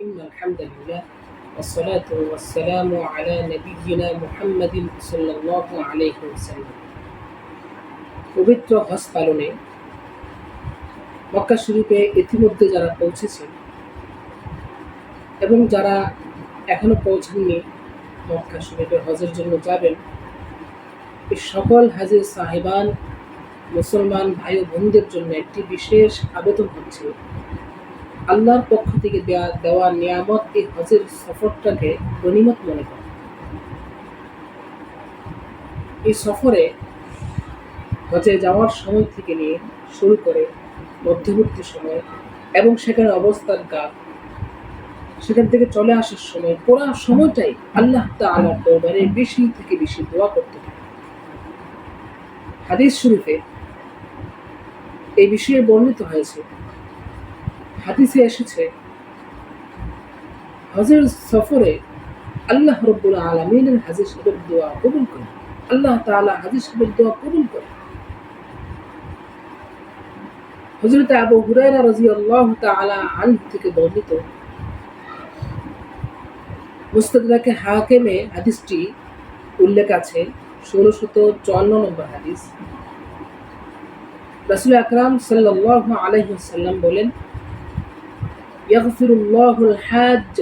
إن الحمد لله والصلاة والسلام على نبينا محمد صلى الله عليه وسلم পবিত্র হজ পালনে মক্কা শরীফে ইতিমধ্যে যারা পৌঁছেছেন এবং যারা এখনো পৌঁছাননি মক্কা শরীফে হজের জন্য যাবেন এই সকল হাজির সাহেবান মুসলমান ভাই ও বোনদের জন্য একটি বিশেষ আবেদন হচ্ছে আল্লাহর পক্ষ থেকে দেওয়া দেওয়া নিয়ামত এই হজের সফরটাকে গণিমত মনে করে। এই সফরে হজে যাওয়ার সময় থেকে নিয়ে শুরু করে মধ্যবর্তী সময় এবং সেখানে অবস্থার গান সেখান থেকে চলে আসার সময়, পুরো সময়টাই আল্লাহ তাআলার দরবারে বেশি থেকে বেশি দোয়া করতে থাকে। হাদিস শরীফে এই বিষয়ে বর্ণিত হয়েছে হাদিসে এসেছে হজের সফরে আল্লাহ রব্বুল আলমিনের হাজির সাহেবের দোয়া কবুল করে, আল্লাহ তাআলা হাজির সাহেবের দোয়া কবুল করে। হজরত আবু হুরায়রা রাদিয়াল্লাহু তাআলা আনহু থেকে বর্ণিত মুস্তাদরাকে হাকিমে হাদিসটি উল্লেখ আছে, ষোলোশত চুয়ান্ন নম্বর হাদিস। রাসুল আকরাম সাল্লাহ আলাইহি বলেন يغفر الله الحاج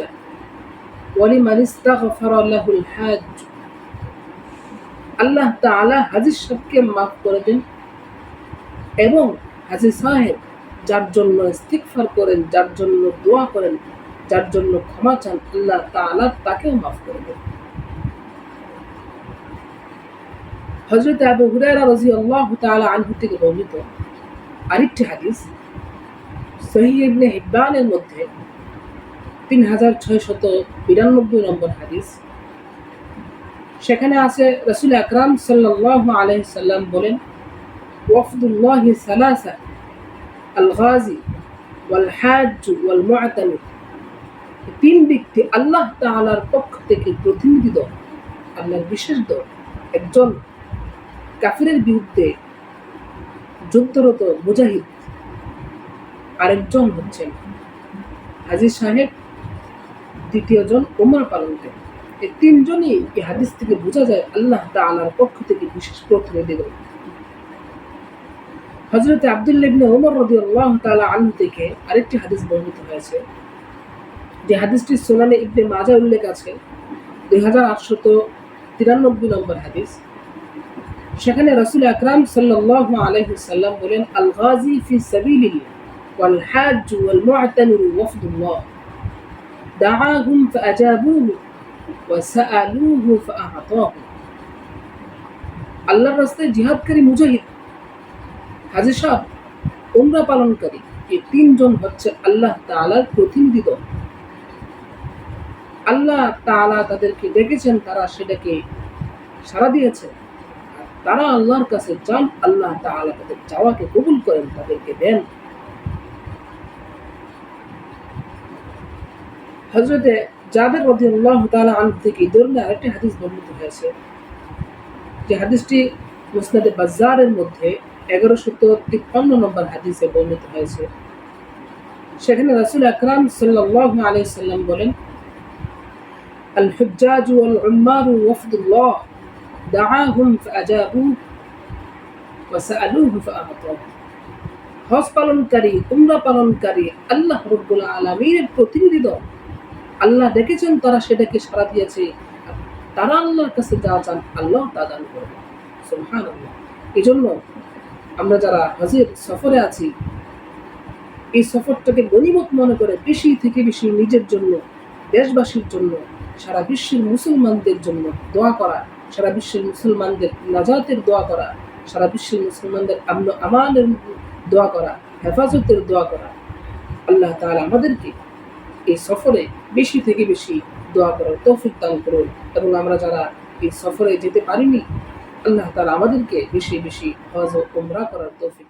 ولمن استغفر له الحاج আল্লাহ তাআলা হাজির সাহেবকে মাফ করে দেন এবং হাজির সাহেব যার জন্য ইস্তিগফার করেন যার জন্য দোয়া করেন যার জন্য ক্ষমা চান আল্লাহ তাআলা তাকেও মাফ করে দেন হযরত আবু হুরায়রা রাদিয়াল্লাহু তাআলা আনহু থেকে বর্ণিত আরেকটি হাদিস সহি হিব্বানের মধ্যে তিন হাজার ছয়শত বিরানব্বই নম্বর হাদিস। সেখানে আছে রসুল আকরাম সাল্লাহ আলহ সাল্লাম বলেন, ওয়ফদুল্লাহ সালাসা আল গাজি ওয়াল হাজ ওয়াল মুআতামির তিন ব্যক্তি আল্লাহ তাআলার পক্ষ থেকে প্রতিনিধি দল, আল্লাহর বিশেষ দল, একজন কাফিরের বিরুদ্ধে যুদ্ধরত মুজাহিদ আরেকজন হচ্ছেন হাজির সাহেব দ্বিতীয়জন ওমর পালনকারী। এই তিনজনই এই হাদিস থেকে বোঝা যায় আল্লাহ তাআলার পক্ষ থেকে বিশেষ প্রতিনিধি দল হজরত আবদুল্লাহ ইবনে ওমর রাদিয়াল্লাহু তাআলা আনহু থেকে আরেকটি হাদিস বর্ণিত হয়েছে। যে হাদিসটি সোনানে ইবনে মাজা উল্লেখ আছে, দুই হাজার আটশত তিরানব্বই নম্বর হাদিস। সেখানে রসুল আকরাম সাল্লাল্লাহু আলাইহি সাল্লাম বলেন আল গাজি ফি সাবিলিল্লাহ। والحاج والمعتمر وفد الله دعاهم فأجابوه وسألوه فأعطاه আল্লাহর রাস্তায় জিহাদকারী মুজাহিদ হাজির সাহ উমরা পালনকারী এই তিনজন হচ্ছে আল্লাহ তাআলার প্রতিনিধি দল আল্লাহ তাআলা তাদেরকে ডেকেছেন তারা সেটাকে সাড়া দিয়েছে তারা আল্লাহর কাছে চান আল্লাহ তাআলা তাদের চাওয়াকে কবুল করেন তাদেরকে দেন হজরতে জাবের রদিউল্লাহ তাআলা আন থেকে ধরনের আরেকটি হাদিস বর্ণিত হয়েছে। যে হাদিসটি মুসনাদে বাজারের মধ্যে এগারোশত তিপ্পান্ন নম্বর হাদিসে বর্ণিত হয়েছে। সেখানে রাসুল আকরাম সাল্লাহ আলি সাল্লাম বলেন আল ওয়ফদুল্লাহ ওয়া সাআলুহু হজ পালনকারী, উমরা পালনকারী, আল্লাহ রব্বুল আলামিনের প্রতিনিধি দল আল্লাহ দেখেছেন তারা সেটাকে সাড়া দিয়েছে। তারা আল্লাহর কাছে যা চান, আল্লাহ তা দান করবে। এই জন্য আমরা যারা হজের সফরে আছি, এই সফরটাকে গণিমত মনে করে বেশি থেকে বেশি নিজের জন্য, দেশবাসীর জন্য, সারা বিশ্বের মুসলমানদের জন্য দোয়া করা, সারা বিশ্বের মুসলমানদের নাজাতের দোয়া করা, সারা বিশ্বের মুসলমানদের আমন আমানের দোয়া করা, হেফাজতের দোয়া করা। আল্লাহ তাআলা আমাদেরকে এই সফরে বেশি থেকে বেশি দোয়া করার তৌফিক দান করুন। এবং আমরা যারা এই সফরে যেতে পারিনি, আল্লাহ তারা আমাদেরকে বেশি বেশি হজ ও উমরা করার তৌফিক